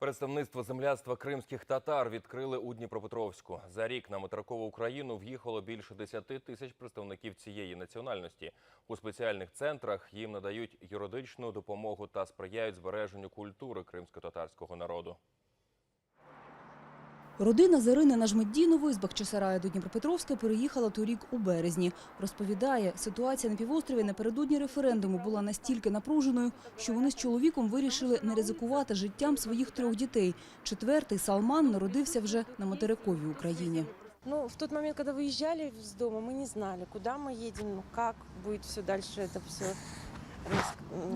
Представництво земляцтва кримських татар відкрили у Дніпропетровську. За рік на материкову Україну в'їхало більше 10 тисяч представників цієї національності. У спеціальних центрах їм надають юридичну допомогу та сприяють збереженню культури кримсько-татарського народу. Родина Зарини Нажмеддінової з Бахчисарая до Дніпропетровська переїхала торік у березні. Розповідає, ситуація на півострові напередодні референдуму була настільки напруженою, що вони з чоловіком вирішили не ризикувати життям своїх трьох дітей. Четвертий Салман народився вже на материковій Україні. Ну, в тот момент, когда выезжали с дома, мы не знали, куда мы едем, ну, как будет все дальше это все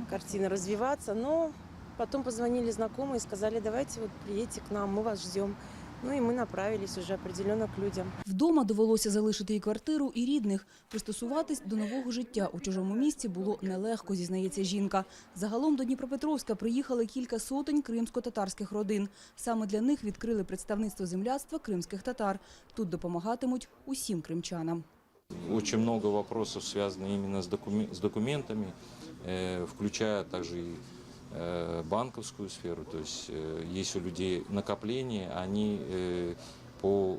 картина развиваться. Но потом позвонили знакомые и сказали, давайте вот приедьте к нам, мы вас ждем. Ну и мы направились уже определенно к людям. Вдома довелося залишити і квартиру, і рідних. Пристосуватись до нового життя у чужому місті було нелегко, зізнається жінка. Загалом до Дніпропетровська приїхали кілька сотень кримсько-татарських родин. Саме для них відкрили представництво земляцтва кримських татар. Тут допомагатимуть усім кримчанам. Очень много вопросов связано именно с, докумен- с документами, э, включая также и э, банковскую сферу. То есть э, есть у людей накопления, они э, по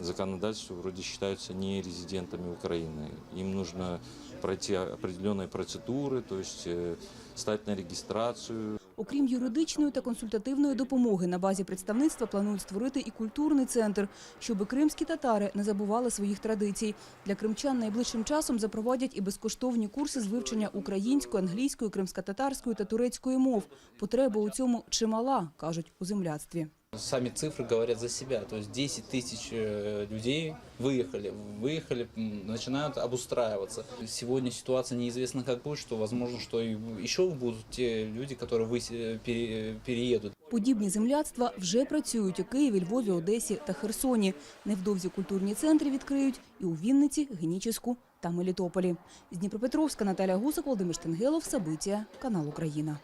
законодательству вроде считаются не резидентами Украины. Им нужно пройти определенные процедуры, то есть э, стать на регистрацию, Окрім юридичної та консультативної допомоги, на базі представництва планують створити і культурний центр, щоб кримські татари не забували своїх традицій. Для кримчан найближчим часом запровадять і безкоштовні курси з вивчення української, англійської, кримськотатарської та турецької мов. Потреба у цьому чимала, кажуть у земляцтві. Сами цифры говорят за себя. То есть 10 тысяч э, людей выехали, выехали, м, начинают обустраиваться. Сегодня ситуация неизвестна как будет, что возможно, что и еще будут те люди, которые вы- э, пере- переедут. Подібні земляцтва вже працюють у Києві, Львові, Одесі та Херсоні. Невдовзі культурні центри відкриють і у Вінниці, Генічеську та Мелітополі. З Дніпропетровська Наталя Гусак, Володимир Штенгелов, Сабиття, канал Україна.